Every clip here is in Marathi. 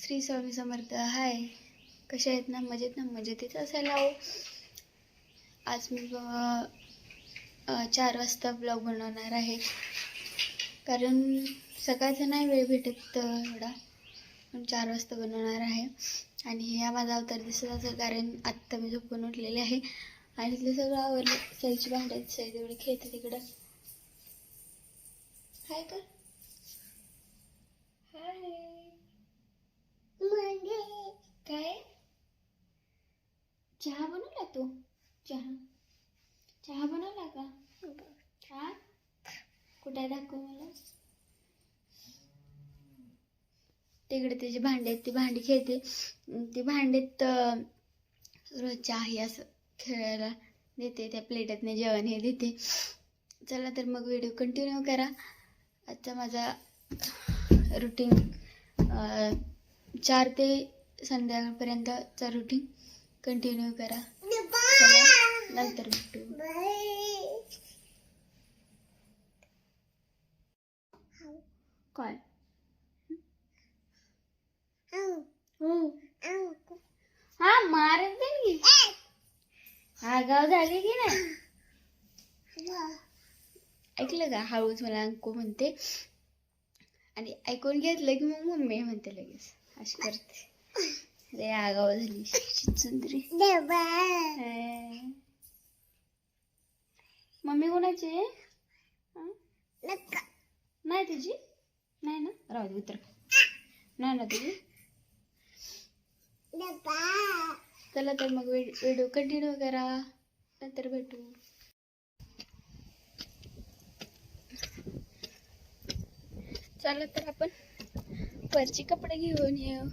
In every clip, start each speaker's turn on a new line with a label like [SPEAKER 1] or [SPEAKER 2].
[SPEAKER 1] श्री स्वामी समर्थ. हाय. कशा आहेत ना? मजेत ना? मजेतच असायला हो. आज मी चार वाजता ब्लॉग बनवणार आहे. कारण सकाळचा नाही वेळ भेटत एवढा पण चार वाजता बनवणार आहे. आणि हे हा माझा अवतार दिसत असेल कारण आत्ता मी झोपून उठलेले आहे. आणि तिथलं सगळं आवडलं साईची भांड्यात साई तेवढी खेळते तिकडं. हाय का? हाय. म्हणजे काय? चहा बनवला तू? चहा. चहा बनवला का? हा? कुठे दाखव मला? तिकडे त्याची भांडी आहेत ती भांडी खेळते. ती भांडीत रोजच्या आहे असं खेळायला देते त्या प्लेटातनं जेवण हे देते. चला तर मग व्हिडिओ कंटिन्यू करा. आजचा माझा रुटीन चार ते संध्याकाळपर्यंतचा रुटीन कंटिन्यू करा. चला नंतर भेटू. काय? हो. हा मारत की. हा गाव झाले की नाही? ऐकलं का? हळूच मला अंकू म्हणते. आणि ऐकून घेतलं की मग मम्मी म्हणते लगेच. अशी करते. लय आगाव झाली सुंदरी मम्मी कोणाची आहे? नाही तुझी? नाही ना? राहू दे उतर. नाही ना तुझी? चला तर मग व्हिडिओ कंटिन्यू करा. नंतर भेटू. चला तर आपण वरचे कपडे घेऊन येऊ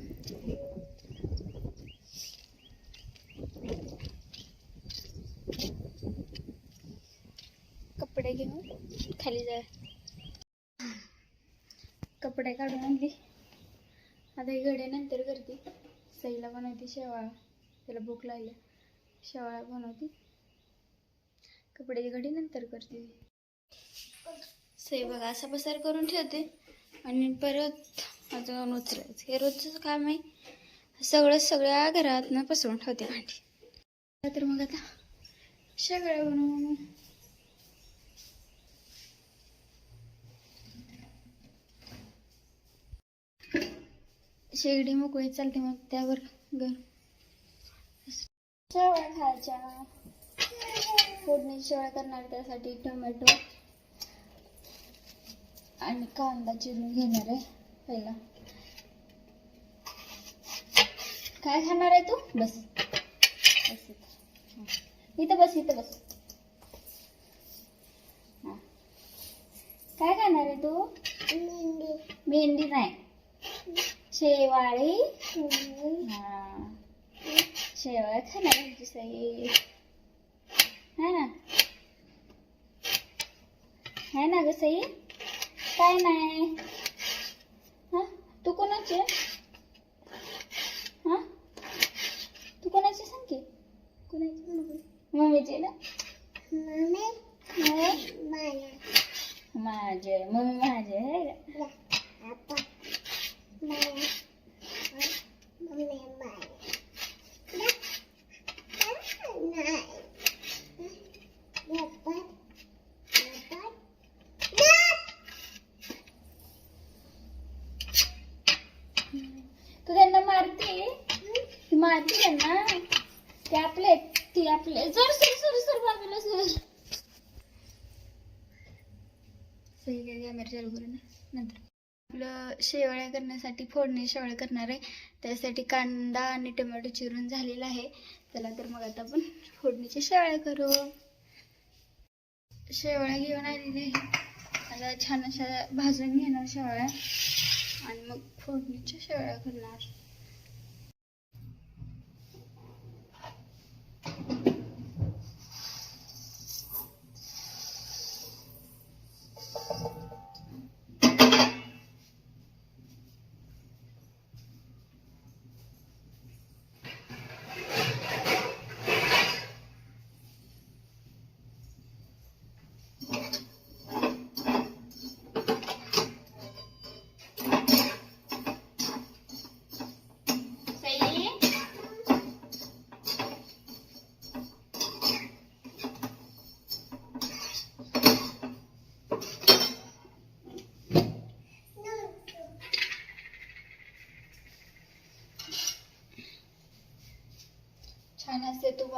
[SPEAKER 1] कपडे घेऊन खाली जा. कपडे काढून आणली. आता ही घडे नंतर करते. सईला बनवते शेवाळा. त्याला भूक लागली. शेवाळा बनवते. कपड्याची घडी नंतर करते. सई बघा असा पसार करून ठेवते. आणि परत अजून उचलायचं हे रोजचं काम आहे. सगळं सगळ्या घरातनं पसरून ठेवते भांडी. तर मग आता सगळं बनवून शेगडी मोकळी चालते मग त्यावर घर शेवळ्या खायच्या. फोडणी शेवळ्या करणार त्यासाठी टोमॅटो आणि कांदा चिरून घेणार आहे. पहिला काय खाणार आहे तू? बस. बस इथं. बस इथं बस. हा. काय खाणार आहे तू? भेंडी नाही. शेवाळी. हा. शेवाळ्या खाणार आहे है ना. है ना ग सई? काय नाही. कोणाची? हा? तू कोणाची सांग की कोणाची मम्मीची ना? माझे. मम्मी माझे आहे का तू त्यांना मारते ती आहे त्यांना ते आपले आहेत. आपले सर सर सर सर बाजूला सर सही काय कॅमेरा चालू करू ना नंतर. आपलं शेवळ्या करण्यासाठी फोडणी शेवळ्या करणार आहे. त्यासाठी कांदा आणि टोमॅटो चिरून झालेला आहे. चला तर मग आता आपण फोडणीच्या शेवळ्या करू. शेवळ्या घेऊन आलेली आहे. आता छान अशा भाजून घेणार शेवळ्या. आणि मग फोडणीच्या शेवळ्या करणार.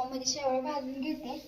[SPEAKER 1] मग तुपामध्ये शेवळ भाजून घेते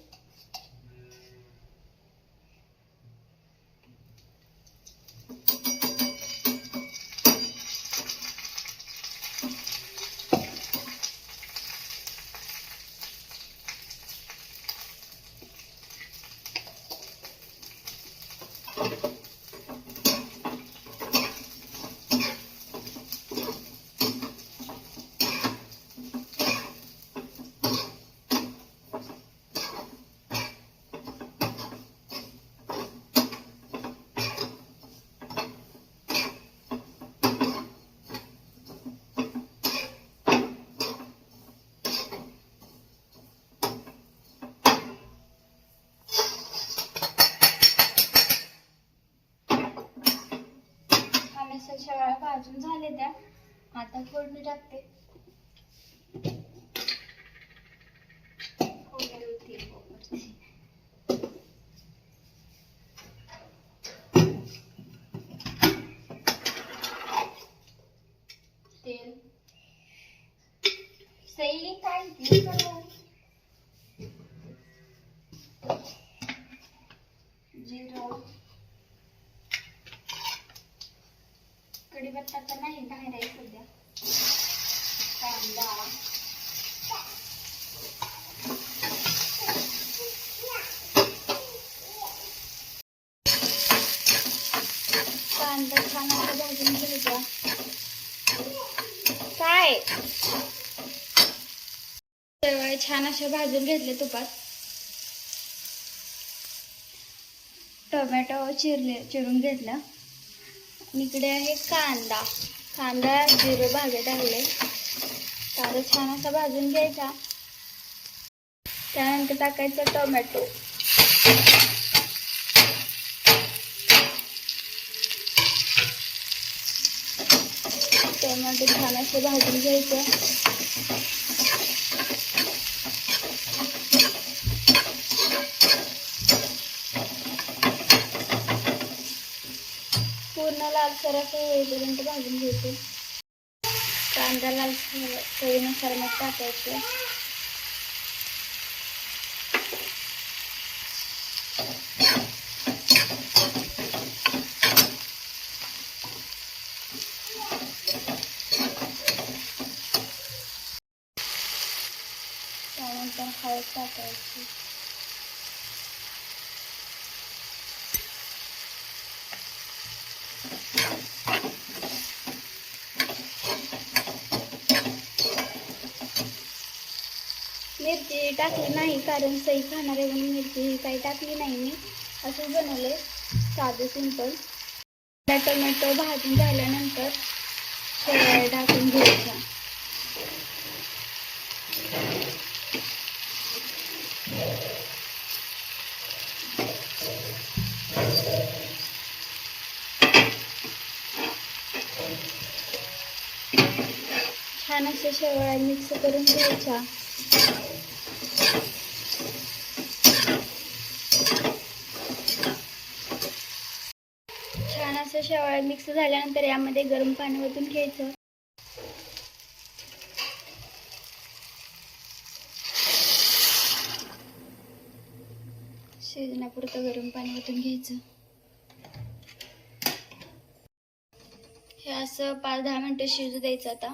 [SPEAKER 1] आणि असं शेवळ्या भाजून झाले त्या आता फोडणी टाकते फोडणी तेल वापरते. तेल सैली काय ती करू? जिरं कढीपत्ता तर नाही बाहेर आहे सध्या. कांदा. कांदा छान असा भाजून घ्यायचा. काय? शेवळे छान असे भाजून घेतले तुपात. टोमॅटो चिरले चिरून घेतला. इकडे आहे कांदा. कांदा झिरो भागे टाकले कांदा छान असा भाजून घ्यायचा. त्यानंतर टाकायचा टोमॅटो. टोमॅटो छान असं भाजून घ्यायचं. लालसर असं होईपर्यंत भाजून घ्यायचे कांदा लालसर चवीनुसार मग टाकायचं त्यानंतर हळद टाकायची मिरची टाकली नाही कारण सई खाणार आहे म्हणून मिरची ही काही टाकली नाही मी. असं बनवले साधं सिंपल टोमॅटो भाजून झाल्यानंतर शेवया टाकून घ्यायच्या छान अशा शेवया मिक्स करून घ्यायच्या. छान असं शेवाळ मिक्स झाल्यानंतर यामध्ये गरम पाणी ओतून घ्यायचं. शिजण्यापुरतं गरम पाणी ओतून घ्यायचं. हे असं पाच दहा मिनिटं शिजू द्यायचं आता.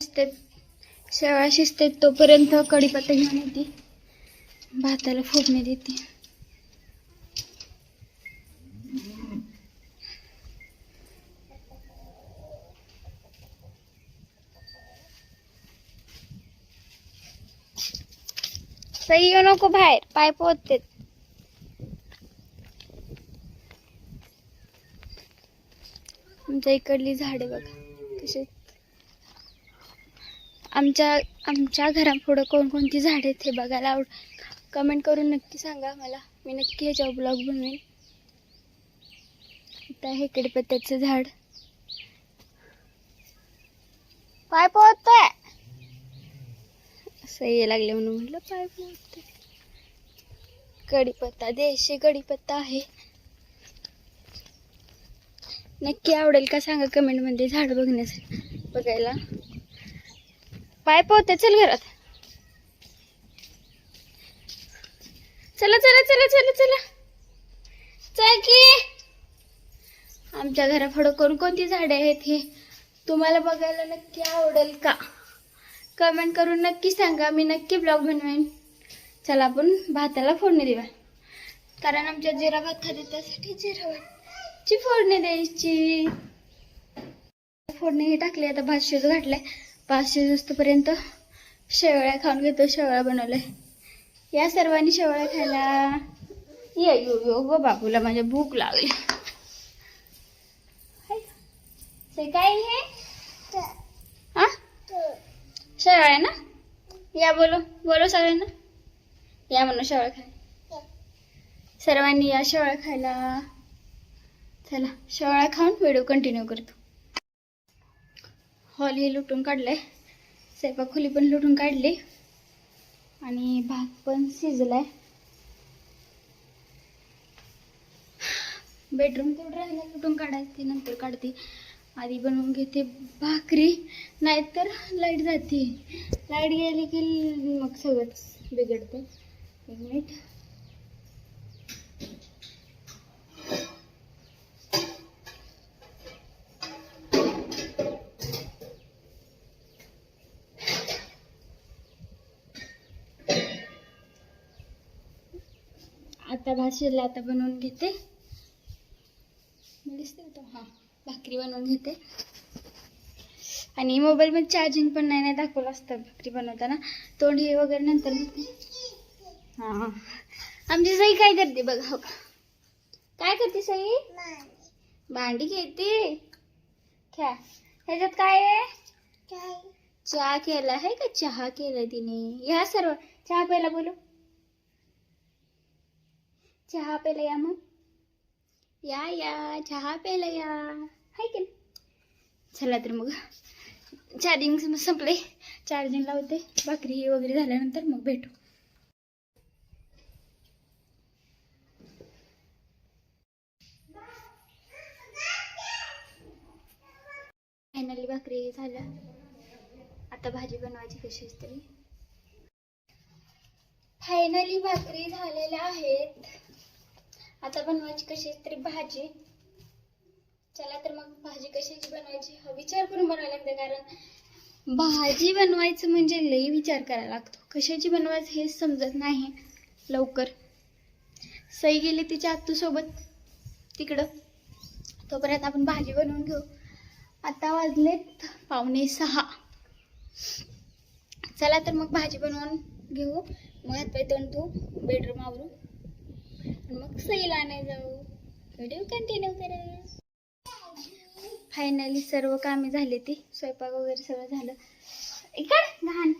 [SPEAKER 1] शिजते शेवया शिजते तोपर्यंत कढीपत्ता घेऊन येते. भाताला फोडणी देते. सही येऊ नको बाहेर. पाय पोहते आमच्या इकडली झाडे बघा. कशी आमच्या आमच्या घरापुढं कोणकोणती झाडे आहेत हे बघायला आवड कमेंट करून नक्की सांगा मला मी नक्की ह्याच्यावर ब्लॉग बनवेन. इथं हे कडीपत्त्याचं झाड. पाय पोहतोय सही आहे लागले म्हणून म्हटलं पाय पोहतोय कढीपत्ता देशी कढीपत्ता आहे. नक्की आवडेल का सांगा कमेंटमध्ये झाड बघण्यासाठी बघायला. पाय पोहते चल घरात. चला चला चला चला चला. चल की. आमच्या घरापुढं कोणकोणती झाडे आहेत हे तुम्हाला बघायला नक्की आवडेल का? कमेंट करून नक्की सांगा. मी नक्की ब्लॉग बनवेन. चला आपण भाताला फोडणी देऊया. कारण आमच्या जिरा भात खाते त्यासाठी जिरा भातची फोडणी द्यायची. फोडणी ही टाकली आता भात शिजू घातलाय. भात शिजोपर्यंत शेवळ्या खाऊन घेतो शेवळ्या बनवलंय. या सर्वांनी शेवळ्या खायला ये यो यो गो बाबूला माझ्या भूक लागली. ते काय हे शेवळ्या ना? या बोलो बोलो सगळ्यांना? या म्हणून शेवळ्या खाय. सर्वांनी या शेवळ्या खायला. चला शेवळ्या खाऊन व्हिडिओ कंटिन्यू करतो. हॉल हे लुटून काढलंय. स्वयंपाक खोली पण लुटून काढली. आणि भात पण शिजलाय. बेडरूम तेवढं राहिलं लुटून काढायचे नंतर काढते. आधी बनवून घेते भाकरी नाहीतर लाइट जाते. लाइट गेली की मग सगळंच बिघडते. एक मिनिट. आता भात शिरला आता बनवून घेते दिसते तो हां भाकरी बनवून घेते. आणि मोबाईलमध्ये चार्जिंग पण नाही नाही दाखवलं असतं भाकरी बनवताना. तोंड हे वगैरे नंतर हां आमची सई काय करते बघा हो काय करते सई? भांडी घेते. खेळ ह्याच्यात काय आहे? चहा केला आहे का? चहा केला तिने. या सर्व. चहा प्यायला बोलू? चहा प्यायला या मग? या या. चहा प्यायला या. हाय की चला तर मग. चार्जिंग संपले चार्जिंग लावते. भाकरी वगैरे झाल्यानंतर मग भेटू. फायनली भाकरी झाल्या. आता भाजी बनवायची कशी तरी फायनली भाकरी झालेल्या आहेत. आता बनवायची कशी तरी भाजी. चला तर मग भाजी कशाची बनवायची? हा विचार करून बनवायला लागते कारण भाजी बनवायचं म्हणजे लई विचार करायला लागतो. कशाची बनवायचं हे समजत नाही. लवकर. सई गेली तिच्या आत्तूसोबत. तिकडं. तोपर्यंत आपण भाजी बनवून घेऊ. आता वाजलेत पावणे सहा. चला तर मग भाजी बनवून घेऊ. मग हातपाय तोंड तू बेडरूम आवरू. मग सईला नाही जाऊ. व्हिडिओ कंटिन्यू करा. फायनली सर्व कामे झाली ती. स्वयंपाक वगैरे सगळं झालं. इकड लहान.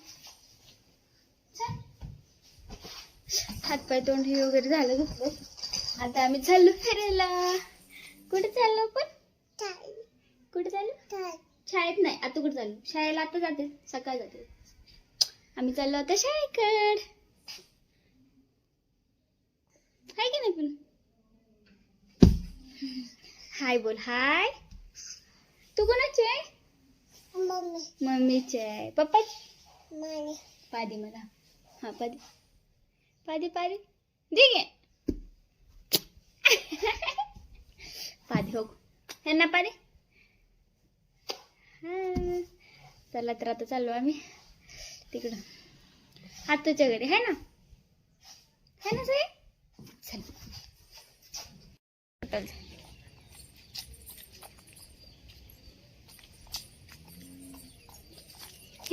[SPEAKER 1] हातपाय तोंड हे वगैरे झालं घेतलं आता आम्ही चाललो फिरायला. कुठे चाललो पण कुठे चाललो? शाळेत नाही. आता कुठे चाललो? शाळेला आता जाते. सकाळ जाते. आम्ही चाललो आता शाळेकड. हाय की नाही पण? हाय बोल. हाय. तू कोणाची आहे? मम्मीची आहे. पप्पा? पादी मला. हा पादी. पादी पादी. दे गे पादी हो. ह्यांना पादी. हा. चला तर आता चाललो आम्ही. तिकडं. आतूच्या घरी आहे ना? है ना साहेब चल.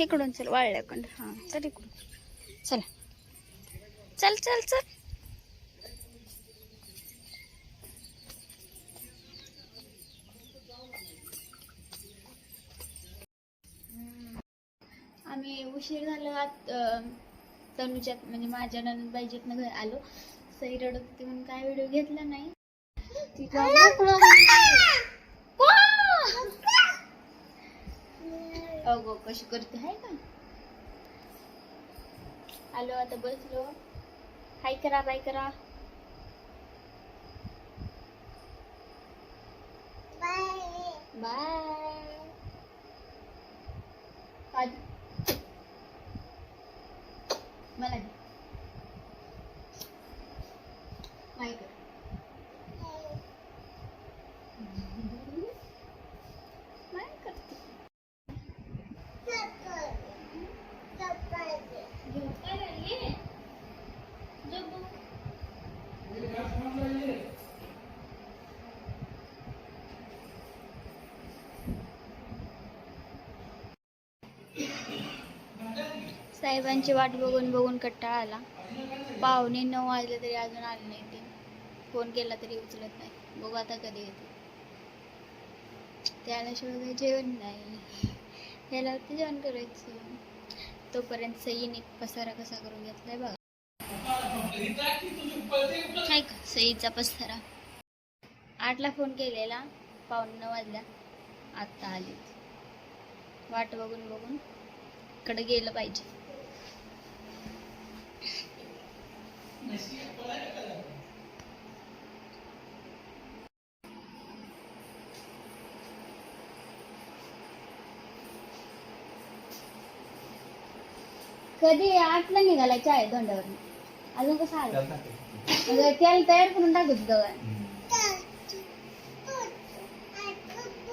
[SPEAKER 1] इकडून चल वाळल्याकडं हा चल इकडून. चला. चल चल चल. आम्ही उशीर झाला तनुच्यात म्हणजे माझ्या नंदबाईच्यातनं घर आलो. सई रडत होती म्हणून काय व्हिडिओ घेतला नाही. अगो कशी करते? हाय का? आलो आता बसलो हाय करा बाय करा. बाय. साहेबांची वाट बघून बघून कट्टाळ आला. पाहुणे नऊ वाजले तरी अजून आले नाही ते. फोन केला तरी उचलत नाही. बघू आता कधी येते. त्याल्याशिवाय काही जेवण नाही. याल्यावरती जेवण करायचं. तोपर्यंत सईने पसारा कसा करून घेतलाय बघा. नाही का? सईचा पसारा. आठला फोन केलेला. पाहुणे नऊ वाजल्या. आत्ता आली वाट बघून बघून कडे गेलं पाहिजे. कधी आठला निघाला चाय धोंडावर अजून कसं आलं? त्याला तयार करून टाकत होतं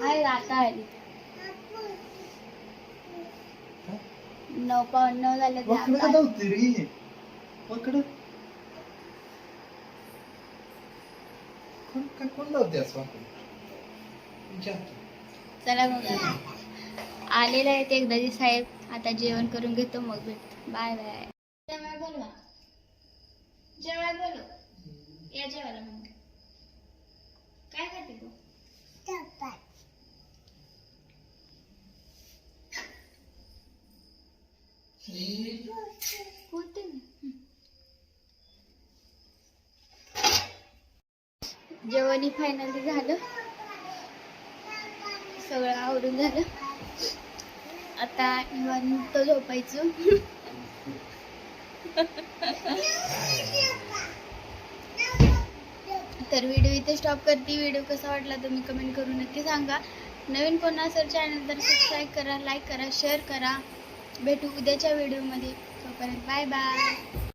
[SPEAKER 1] आहे आता आली नऊ पाऊन नऊ झाले
[SPEAKER 2] पकड
[SPEAKER 1] आता
[SPEAKER 2] का
[SPEAKER 1] आली.
[SPEAKER 2] धावते रे पकड कोण काय कोण धावते असं वाटतं विचारतो
[SPEAKER 1] चला मग आलेले आहेत एकदाची साहेब. आता जेवण करून घेतो मग. भेट बाय बाय जेवाय बोलवा. जेवाय बोलव. या जेवायला मग. काय खाते तू? होते जेवणही जेवणी फायनली झालं. सगळं आवरून झालं. आता निवांत झोपायचं. तर व्हिडिओ इथे स्टॉप करते. व्हिडिओ कसा वाटला तुम्ही कमेंट करून नक्की सांगा. नवीन कोण असेल चॅनल तर सबस्क्राईब करा लाईक करा शेअर करा. भेटू उद्याच्या व्हिडिओमध्ये तोपर्यंत बाय बाय